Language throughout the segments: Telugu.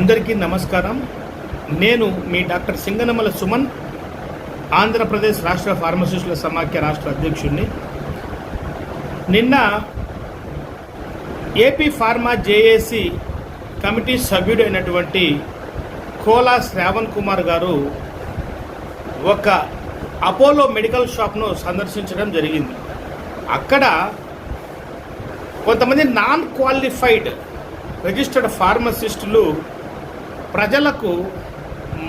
అందరికీ నమస్కారం. నేను మీ డాక్టర్ సింగనమల సుమన్ ఆంధ్రప్రదేశ్ రాష్ట్ర ఫార్మసిస్టుల సమాఖ్య రాష్ట్ర అధ్యక్షుడిని నిన్న ఏపీ ఫార్మా జేఏసీ కమిటీ సభ్యుడైనటువంటి కోలా శ్రావణ్ కుమార్ గారు ఒక అపోలో మెడికల్ షాప్ను సందర్శించడం జరిగింది. అక్కడ కొంతమంది నాన్ క్వాలిఫైడ్ రిజిస్టర్డ్ ఫార్మసిస్టులు ప్రజలకు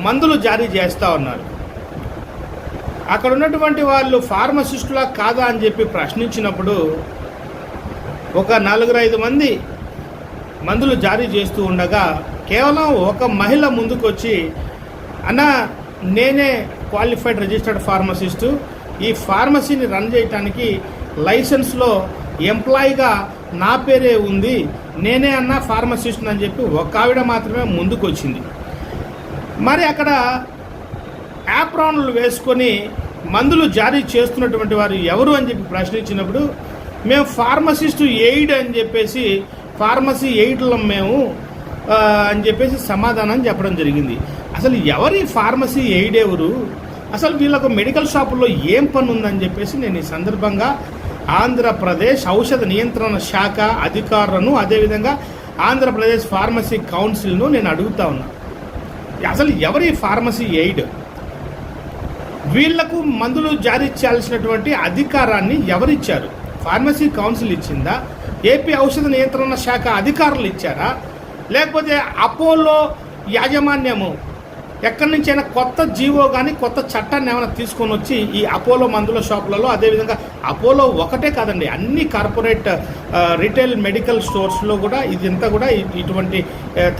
మందులు జారీ చేస్తూ ఉన్నారు. అక్కడ ఉన్నటువంటి వాళ్ళు ఫార్మసిస్టులా కాదా అని చెప్పి ప్రశ్నించినప్పుడు ఒక నలుగురు ఐదు మంది మందులు జారీ చేస్తూ ఉండగా కేవలం ఒక మహిళ ముందుకొచ్చి అన్న నేనే క్వాలిఫైడ్ రిజిస్టర్డ్ ఫార్మసిస్టు. ఈ ఫార్మసీని రన్ చేయటానికి లైసెన్స్లో ఎంప్లాయీగా నా పేరే ఉంది. నేనే అన్న ఫార్మసిస్ట్ అని చెప్పి ఒక ఆవిడ మాత్రమే ముందుకు వచ్చింది మరి అక్కడ యాప్రాన్లు వేసుకొని మందులు జారీ చేస్తున్నటువంటి వారు ఎవరు అని చెప్పి ప్రశ్నించినప్పుడు మేము ఫార్మసిస్ట్ ఎయిడ్ అని చెప్పేసి ఫార్మసీ ఎయిడ్లో మేము అని చెప్పేసి సమాధానం చెప్పడం జరిగింది. అసలు ఎవరి ఫార్మసీ ఎయిడ్ ఎవరు? అసలు వీళ్ళకు మెడికల్ షాపుల్లో ఏం పని ఉందని చెప్పేసి నేను ఈ సందర్భంగా ఆంధ్రప్రదేశ్ ఔషధ నియంత్రణ శాఖ అధికారులను అదేవిధంగా ఆంధ్రప్రదేశ్ ఫార్మసీ కౌన్సిల్ను నేను అడుగుతా ఉన్నా. అసలు ఎవరి ఫార్మసీ ఎయిడ్? వీళ్ళకు మందులు జారీ చేయాల్సినటువంటి అధికారాన్ని ఎవరిచ్చారు? ఫార్మసీ కౌన్సిల్ ఇచ్చిందా? ఏపీ ఔషధ నియంత్రణ శాఖ అధికారులు ఇచ్చారా? లేకపోతే అపోలో యాజమాన్యము ఎక్కడి నుంచైనా కొత్త జీవో కానీ కొత్త చట్టాన్ని ఏమైనా తీసుకొని వచ్చి ఈ అపోలో మందుల షాపులలో అదేవిధంగా అపోలో ఒకటే కాదండి అన్ని కార్పొరేట్ రిటైల్ మెడికల్ స్టోర్స్లో కూడా ఇదంతా కూడా ఇటువంటి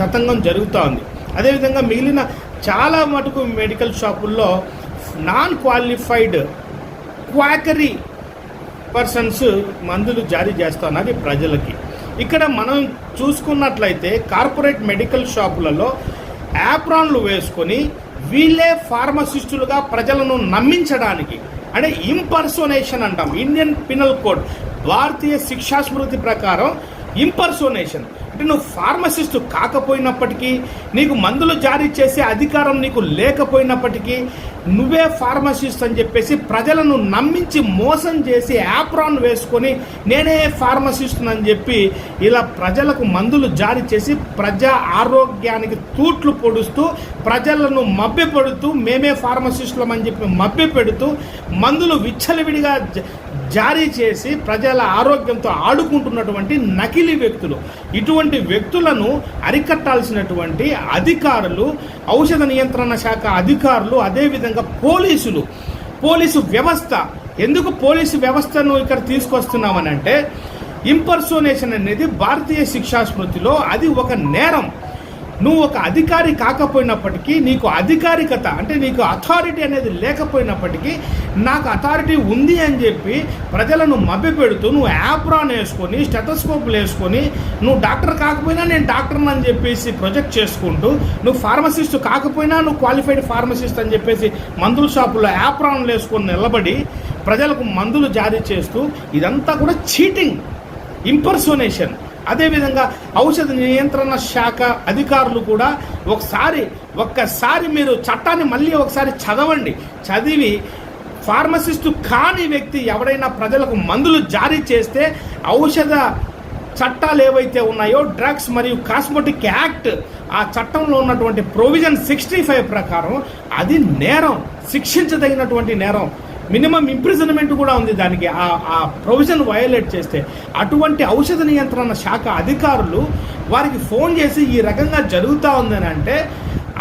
తతంగం జరుగుతూ ఉంది. అదేవిధంగా మిగిలిన చాలా మటుకు మెడికల్ షాపుల్లో నాన్ క్వాలిఫైడ్ క్వాకరీ పర్సన్స్ మందులు జారీ చేస్తున్నారు ప్రజలకి. ఇక్కడ మనం చూసుకున్నట్లయితే కార్పొరేట్ మెడికల్ షాపులలో యాప్రాన్లు వేసుకొని వీళ్ళే ఫార్మసిస్టులుగా ప్రజలను నమ్మించడానికి అంటే ఇంపర్సోనేషన్ అంటాం. ఇండియన్ పినల్ కోడ్ భారతీయ శిక్షా స్మృతి ప్రకారం ఇంపర్సోనేషన్ అంటే నువ్వు ఫార్మసిస్ట్ కాకపోయినప్పటికీ నీకు మందులు జారీ చేసే అధికారం నీకు లేకపోయినప్పటికీ నువ్వే ఫార్మసిస్ట్ అని చెప్పేసి ప్రజలను నమ్మించి మోసం చేసి యాప్రాన్ వేసుకొని నేనే ఫార్మసిస్ట్ అని చెప్పి ఇలా ప్రజలకు మందులు జారీ చేసి ప్రజా ఆరోగ్యానికి తూట్లు పొడుస్తూ ప్రజలను మభ్యపెడుతూ మేమే ఫార్మసిస్టులం అని చెప్పి మభ్యపెడుతూ మందులు విచ్చలవిడిగా జ- జారీ చేసి ప్రజల ఆరోగ్యంతో ఆడుకుంటున్నటువంటి నకిలీ వ్యక్తులు. ఇటువంటి వ్యక్తులను అరికట్టాల్సినటువంటి అధికారులు ఔషధ నియంత్రణ శాఖ అధికారులు అదేవిధంగా పోలీసులు. పోలీసు వ్యవస్థ. ఎందుకు పోలీసు వ్యవస్థను ఇక్కడ తీసుకొస్తున్నామని అంటే ఇంపర్సోనేషన్ అనేది భారతీయ శిక్షా స్మృతిలో అది ఒక నేరం. నువ్వు ఒక అధికారి కాకపోయినప్పటికీ నీకు అధికారికత అంటే నీకు అథారిటీ అనేది లేకపోయినప్పటికీ నాకు అథారిటీ ఉంది అని చెప్పి ప్రజలను మభ్యపెడుతూ నువ్వు యాప్రాన్ వేసుకొని స్టెటస్కోప్లు వేసుకొని నువ్వు డాక్టర్ కాకపోయినా నేను డాక్టర్ని అని చెప్పేసి ప్రొజెక్ట్ చేసుకుంటూ నువ్వు ఫార్మసిస్ట్ కాకపోయినా నువ్వు క్వాలిఫైడ్ ఫార్మసిస్ట్ అని చెప్పేసి మందుల షాపులో యాప్రాన్లు వేసుకొని నిలబడి ప్రజలకు మందులు జారీ చేస్తూ ఇదంతా కూడా చీటింగ్ ఇంపర్సోనేషన్ అదేవిధంగా ఔషధ నియంత్రణ శాఖ అధికారులు కూడా ఒకసారి ఒక్కసారి మీరు చట్టాన్ని మళ్ళీ ఒకసారి చదవండి. చదివి ఫార్మసిస్టు కాని వ్యక్తి ఎవడైనా ప్రజలకు మందులు జారీ చేస్తే ఔషధ చట్టాలు ఏవైతే ఉన్నాయో డ్రగ్స్ మరియు కాస్మెటిక్ యాక్ట్ ఆ చట్టంలో ఉన్నటువంటి ప్రొవిజన్ సిక్స్టీ ఫైవ్ ప్రకారం అది నేరం శిక్షించదగినటువంటి నేరం. మినిమం ఇంప్రిజన్మెంట్ కూడా ఉంది దానికి. ఆ ఆ ప్రొవిజన్ వయోలేట్ చేస్తే అటువంటి ఔషధ నియంత్రణ శాఖ అధికారులు వారికి ఫోన్ చేసి ఈ రకంగా జరుగుతూ ఉందని అంటే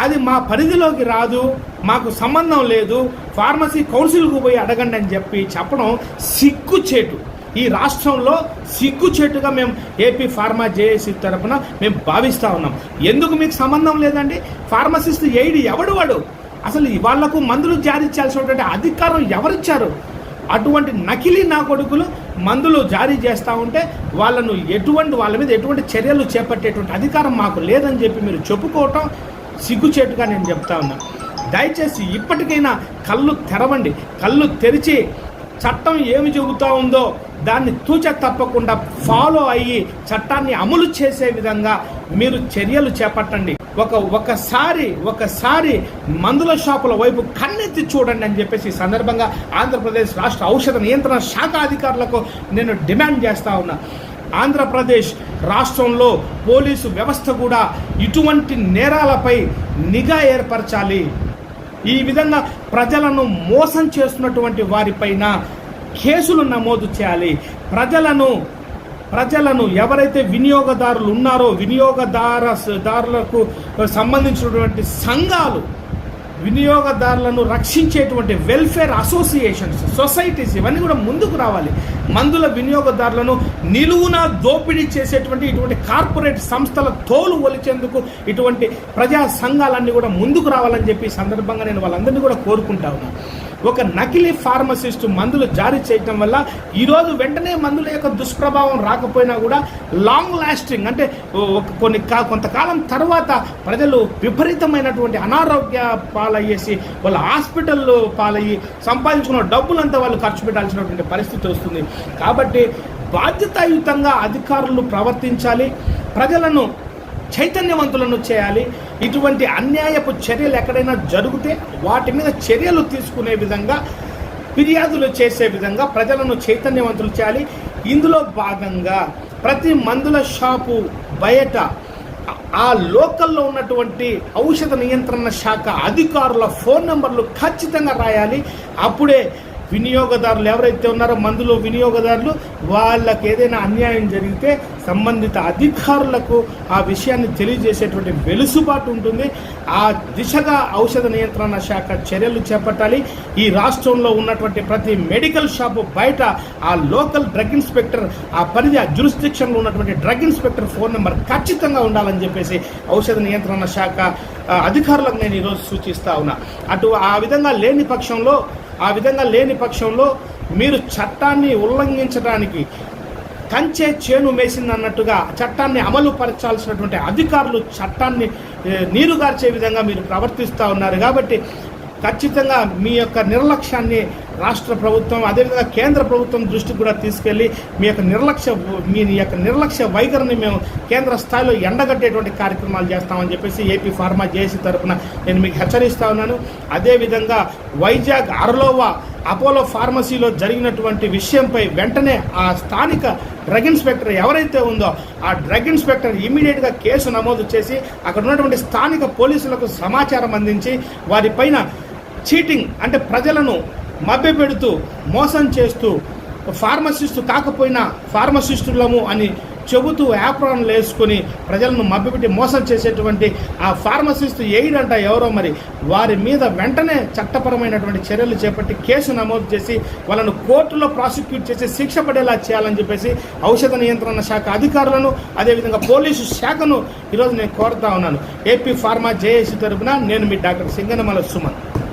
అది మా పరిధిలోకి రాదు మాకు సంబంధం లేదు ఫార్మసీ కౌన్సిల్కు పోయి అడగండి అని చెప్పి చెప్పడం సిగ్గుచేటు. ఈ రాష్ట్రంలో సిగ్గుచేటుగా మేము ఏపీ ఫార్మా జేఏసీ తరపున మేము భావిస్తూ ఉన్నాం. ఎందుకు మీకు సంబంధం లేదండి? ఫార్మసిస్ట్ ఎయిడ్ ఎవడు వాడు? అసలు వాళ్ళకు మందులు జారీ చేయాల్సినటువంటి అధికారం ఎవరిచ్చారు? అటువంటి నకిలీ నా కొడుకులు మందులు జారీ చేస్తూ ఉంటే వాళ్ళను ఎటువంటి వాళ్ళ మీద ఎటువంటి చర్యలు చేపట్టేటువంటి అధికారం మాకు లేదని చెప్పి మీరు చెప్పుకోవటం సిగ్గుచేటుగా నేను చెప్తా ఉన్నా. దయచేసి ఇప్పటికైనా కళ్ళు తెరవండి. కళ్ళు తెరిచి చట్టం ఏమి చెబుతూ ఉందో దాన్ని తూచ తప్పకుండా ఫాలో అయ్యి చట్టాన్ని అమలు చేసే విధంగా మీరు చర్యలు చేపట్టండి. ఒక ఒకసారి ఒకసారి మందుల షాపుల వైపు కన్నెత్తి చూడండి అని చెప్పేసి ఈ సందర్భంగా ఆంధ్రప్రదేశ్ రాష్ట్ర ఔషధ నియంత్రణ శాఖ అధికారులకు నేను డిమాండ్ చేస్తా ఉన్నా. ఆంధ్రప్రదేశ్ రాష్ట్రంలో పోలీసు వ్యవస్థ కూడా ఇటువంటి నేరాలపై నిఘా ఏర్పరచాలి. ఈ విధంగా ప్రజలను మోసం చేస్తున్నటువంటి వారిపైన కేసులు నమోదు చేయాలి. ప్రజలను ప్రజలను ఎవరైతే వినియోగదారులు ఉన్నారో వినియోగదార దారులకు సంబంధించినటువంటి సంఘాలు వినియోగదారులను రక్షించేటువంటి వెల్ఫేర్ అసోసియేషన్స్ సొసైటీస్ ఇవన్నీ కూడా ముందుకు రావాలి. మందుల వినియోగదారులను నిలువున దోపిడీ చేసేటువంటి ఇటువంటి కార్పొరేట్ సంస్థల తోలు ఒలిచేందుకు ఇటువంటి ప్రజా సంఘాలన్నీ కూడా ముందుకు రావాలని చెప్పి సందర్భంగా నేను వాళ్ళందరినీ కూడా కోరుకుంటా ఉన్నాను ఒక నకిలీ ఫార్మసిస్ట్ మందులు జారీ చేయటం వల్ల ఈరోజు వెంటనే మందుల యొక్క దుష్ప్రభావం రాకపోయినా కూడా లాంగ్ లాస్టింగ్ అంటే కొన్ని కా- కొంతకాలం తర్వాత ప్రజలు విపరీతమైనటువంటి అనారోగ్య పాలయ్యేసి వాళ్ళ హాస్పిటల్లో పాలయ్యి సంపాదించుకున్న డబ్బులంతా వాళ్ళు ఖర్చు పెట్టాల్సినటువంటి పరిస్థితి వస్తుంది. కాబట్టి బాధ్యతాయుతంగా అధికారులు ప్రవర్తించాలి ప్రజలను చైతన్యవంతులను చేయాలి. ఇటువంటి అన్యాయపు చర్యలు ఎక్కడైనా జరిగితే వాటి మీద చర్యలు తీసుకునే విధంగా ఫిర్యాదులు చేసే విధంగా ప్రజలను చైతన్యవంతులు చేయాలి. ఇందులో భాగంగా ప్రతి మందుల షాపు బయట ఆ లోకల్లో ఉన్నటువంటి ఔషధ నియంత్రణ శాఖ అధికారుల ఫోన్ నెంబర్లు ఖచ్చితంగా రాయాలి. అప్పుడే వినియోగదారులు ఎవరైతే ఉన్నారో మందులో వినియోగదారులు వాళ్ళకి ఏదైనా అన్యాయం జరిగితే సంబంధిత అధికారులకు ఆ విషయాన్ని తెలియజేసేటువంటి వెలుసుబాటు ఉంటుంది. ఆ దిశగా ఔషధ నియంత్రణ శాఖ చర్యలు చేపట్టాలి. ఈ రాష్ట్రంలో ఉన్నటువంటి ప్రతి మెడికల్ షాపు బయట ఆ లోకల్ డ్రగ్ ఇన్స్పెక్టర్ ఆ పరిధి ఆ జ్యూరిస్డిక్షన్లో ఉన్నటువంటి డ్రగ్ ఇన్స్పెక్టర్ ఫోన్ నెంబర్ ఖచ్చితంగా ఉండాలని చెప్పేసి ఔషధ నియంత్రణ శాఖ అధికారులకు నేను ఈరోజు సూచిస్తా ఉన్నా. అటు ఆ విధంగా లేని పక్షంలో ఆ విధంగా లేని పక్షంలో మీరు చట్టాన్ని ఉల్లంఘించడానికి కంచే చేను మేసింది అన్నట్టుగా చట్టాన్ని అమలు పరచాల్సినటువంటి అధికారులు చట్టాన్ని నీరుగార్చే విధంగా మీరు ప్రవర్తిస్తూ ఉన్నారు. కాబట్టి ఖచ్చితంగా మీ యొక్క నిర్లక్ష్యాన్ని రాష్ట్ర ప్రభుత్వం అదేవిధంగా కేంద్ర ప్రభుత్వం దృష్టికి కూడా తీసుకెళ్ళి మీ యొక్క నిర్లక్ష్య మీ యొక్క నిర్లక్ష్య వైఖరిని మేము కేంద్ర స్థాయిలో ఎండగట్టేటువంటి కార్యక్రమాలు చేస్తామని చెప్పేసి ఏపీ ఫార్మా జేసీ తరఫున నేను మీకు హెచ్చరిస్తా ఉన్నాను. అదేవిధంగా వైజాగ్ అరలోవా అపోలో ఫార్మసీలో జరిగినటువంటి విషయంపై వెంటనే ఆ స్థానిక డ్రగ్ ఇన్స్పెక్టర్ ఎవరైతే ఉందో ఆ డ్రగ్ ఇన్స్పెక్టర్ ఇమీడియట్గా కేసు నమోదు చేసి అక్కడ ఉన్నటువంటి స్థానిక పోలీసులకు సమాచారం అందించి వారిపైన చీటింగ్ అంటే ప్రజలను మభ్యపెడుతూ మోసం చేస్తూ ఫార్మసిస్టు కాకపోయినా ఫార్మసిస్టులము అని చెబుతూ యాప్రాన్లు వేసుకుని ప్రజలను మభ్యపెట్టి మోసం చేసేటువంటి ఆ ఫార్మసిస్ట్ ఎయిడ్ అంట ఎవరో మరి వారి మీద వెంటనే చట్టపరమైనటువంటి చర్యలు చేపట్టి కేసు నమోదు చేసి వాళ్ళను కోర్టులో ప్రాసిక్యూట్ చేసి శిక్ష పడేలా చేయాలని చెప్పేసి ఔషధ నియంత్రణ శాఖ అధికారులను అదేవిధంగా పోలీసు శాఖను ఈరోజు నేను కోరుతా ఉన్నాను. ఏపీ ఫార్మా జేఏసీ తరఫున నేను మీ డాక్టర్ సింగనమల సుమన్.